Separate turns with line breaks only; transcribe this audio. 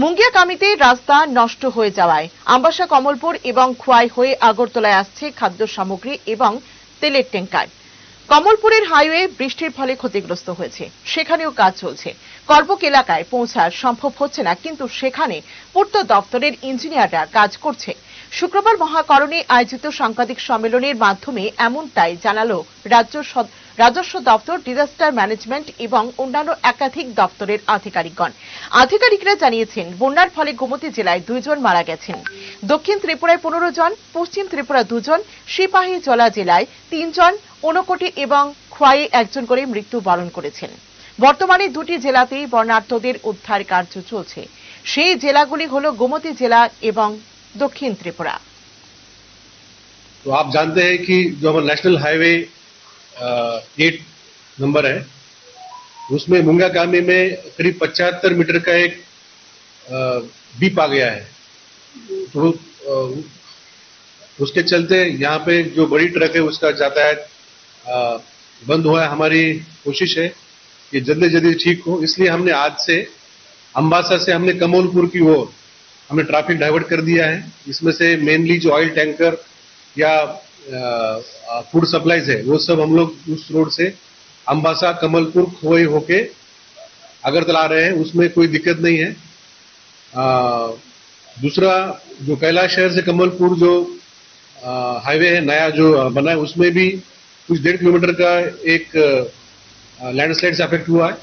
মুঙ্গিয়াকামিতে রাস্তা নষ্ট হয়ে যাওয়ায় আম্বাসা, কমলপুর এবং খোয়াই হয়ে আগরতলায় আসছে খাদ্য সামগ্রী এবং তেলের ট্যাঙ্কার কমলপুরের হাইওয়ে বৃষ্টির ফলে ক্ষতিগ্রস্ত হয়েছে। সেখানেও কাজ চলছে। করবক এলাকায় পৌঁছার সম্ভব হচ্ছে না, কিন্তু সেখানে পূর্ত দপ্তরের ইঞ্জিনিয়াররা কাজ করছে। শুক্রবার মহাকরণে আয়োজিত সাংবাদিক সম্মেলনের মাধ্যমে এমনটাই জানালো রাজ্য রাজস্ব দপ্তর, ডিজাস্টার ম্যানেজমেন্ট এবং অন্যান্য একাধিক দপ্তরের আধিকারিকগণ। আধিকারিকরা জানিয়েছেন বন্যার ফলে গোমতী জেলায় দুইজন মারা গেছেন দক্ষিণ ত্রিপুরায় পনেরো জন পশ্চিম ত্রিপুরা দুজন সিপাহী জলা জেলায় তিনজন ঊনকোটি এবং খোয়াইয়ে একজন করে মৃত্যু বরণ করেছেন বর্তমানে দুটি জেলাতেই বর্ণার্থদের উদ্ধার কার্য চলছে সেই জেলাগুলি হল গোমতী জেলা এবং দক্ষিণ ত্রিপুরা
तो आप जानते हैं कि जो हमारा नेशनल हाईवे एट नंबर है उसमें मुंगा कामी में करीब पचहत्तर मीटर का एक बीप आ गया है। तो उसके चलते यहाँ पे जो बड़ी ट्रक है उसका यातायात बंद हुआ है हमारी कोशिश है कि जल्दी जल्दी ठीक हो। इसलिए हमने आज से, अम्बासा से हमने कमोलपुर की ओर हमने ट्रैफ़िक डाइवर्ट कर दिया है। इसमें से मेनली जो ऑयल टैंकर या फ़ूड सप्लाईज है, वो सब हम लोग उस रोड से अम्बासा कमलपुर खोए होके अगरतला रहे हैं उसमें कोई दिक्कत नहीं है। आ, दूसरा जो कैलाश शहर से कमलपुर जो हाईवे है नया जो बना है उसमें भी कुछ डेढ़ किलोमीटर का एक लैंडस्लाइड से अफेक्ट हुआ है।